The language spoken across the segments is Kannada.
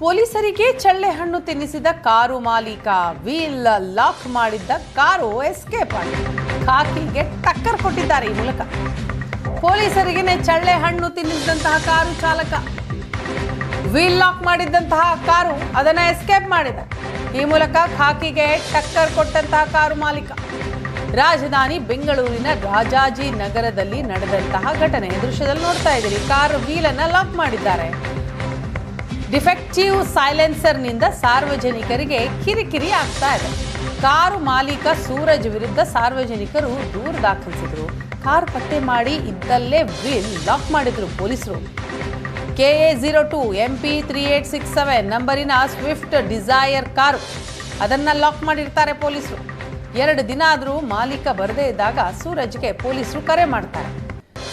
ಪೊಲೀಸರಿಗೆ ಚಳ್ಳೆ ಹಣ್ಣು ತಿನ್ನಿಸಿದ ಕಾರು ಮಾಲೀಕ, ವೀಲ್ ಲಾಕ್ ಮಾಡಿದ್ದ ಕಾರು ಎಸ್ಕೇಪ್ ಆಗಿದೆ. ಖಾಕಿಗೆ ಟಕ್ಕರ್ ಕೊಟ್ಟಿದ್ದಾರೆ ಈ ಮೂಲಕ. ಪೊಲೀಸರಿಗೇನೆ ಚಳ್ಳೆ ಹಣ್ಣು ತಿನ್ನಿಸಿದಂತಹ ಕಾರು ಚಾಲಕ. ವೀಲ್ ಲಾಕ್ ಮಾಡಿದ್ದಂತಹ ಕಾರು ಅದನ್ನ ಎಸ್ಕೇಪ್ ಮಾಡಿದ. ಈ ಮೂಲಕ ಖಾಕಿಗೆ ಟಕ್ಕರ್ ಕೊಟ್ಟಂತಹ ಕಾರು ಮಾಲೀಕ. ರಾಜಧಾನಿ ಬೆಂಗಳೂರಿನ ರಾಜಾಜಿ ನಗರದಲ್ಲಿ ನಡೆದಂತಹ ಘಟನೆ ದೃಶ್ಯದಲ್ಲಿ ನೋಡ್ತಾ ಇದ್ದೀರಿ. ಕಾರು ವೀಲನ್ನು ಲಾಕ್ ಮಾಡಿದ್ದಾರೆ. ಡಿಫೆಕ್ಟಿವ್ ಸೈಲೆನ್ಸರ್ನಿಂದ ಸಾರ್ವಜನಿಕರಿಗೆ ಕಿರಿಕಿರಿ ಆಗ್ತಾ ಇದೆ. ಕಾರು ಮಾಲೀಕ ಸೂರಜ್ ವಿರುದ್ಧ ಸಾರ್ವಜನಿಕರು ದೂರು ದಾಖಲಿಸಿದರು. ಕಾರ್ ಪತ್ತೆ ಮಾಡಿ ಇದ್ದಲ್ಲೇ ವೀಲ್ ಲಾಕ್ ಮಾಡಿದ್ರು ಪೊಲೀಸರು. K A zero two M P three eight six seven ನಂಬರಿನ Swift Dzire car ಅದನ್ನು ಲಾಕ್ ಮಾಡಿರ್ತಾರೆ ಪೊಲೀಸರು. ಎರಡು ದಿನ ಆದರೂ ಮಾಲೀಕ ಬರದೇ ಇದ್ದಾಗ ಸೂರಜ್ಗೆ ಪೊಲೀಸರು ಕರೆ ಮಾಡ್ತಾರೆ.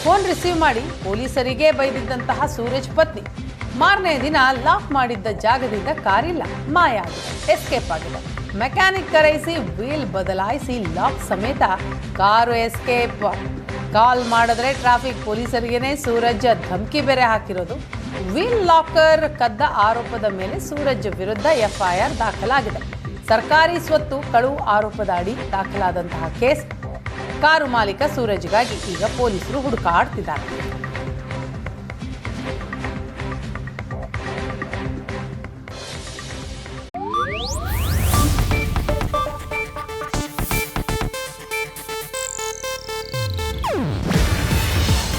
ಫೋನ್ ರಿಸೀವ್ ಮಾಡಿ ಪೊಲೀಸರಿಗೆ ಬೈದಿದ್ದಂತಹ ಸೂರಜ್ ಪತ್ನಿ. ಮಾರನೇ ದಿನ ಲಾಕ್ ಮಾಡಿದ್ದ ಜಾಗದಿಂದ ಕಾರಿಲ್ಲ, ಮಾಯ ಆಗಿದೆ ಎಸ್ಕೇಪ್ ಆಗಿದೆ. ಮೆಕ್ಯಾನಿಕ್ ಕರೆಯಿಸಿ ವೀಲ್ ಬದಲಾಯಿಸಿ ಲಾಕ್ ಸಮೇತ ಕಾರು ಎಸ್ಕೇಪ್ ಕಾಲ್ ಮಾಡಿದ್ರೆ ಟ್ರಾಫಿಕ್ ಪೊಲೀಸರಿಗೇನೆ ಸೂರಜ್ ಧಮಕಿ ಬೇರೆ ಹಾಕಿರೋದು. ವೀಲ್ ಲಾಕರ್ ಕದ್ದ ಆರೋಪದ ಮೇಲೆ ಸೂರಜ್ ವಿರುದ್ಧ ಎಫ್ಐಆರ್ ದಾಖಲಾಗಿದೆ. ಸರ್ಕಾರಿ ಸ್ವತ್ತು ಕಳುವು ಆರೋಪದ ಅಡಿ ದಾಖಲಾದಂತಹ ಕೇಸ್. ಕಾರು ಮಾಲೀಕ ಸೂರಜ್ಗಾಗಿ ಈಗ ಪೊಲೀಸರು ಹುಡುಕಾಡ್ತಿದ್ದಾರೆ.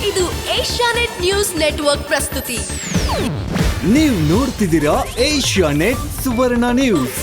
ಇದು ಏಷ್ಯಾನೆಟ್ ನ್ಯೂಸ್ ನೆಟ್ವರ್ಕ್ ಪ್ರಸ್ತುತಿ. ನೀವು ನೋಡ್ತಿದ್ದೀರಾ ಏಷ್ಯಾ ನೆಟ್ ಸುವರ್ಣ ನ್ಯೂಸ್.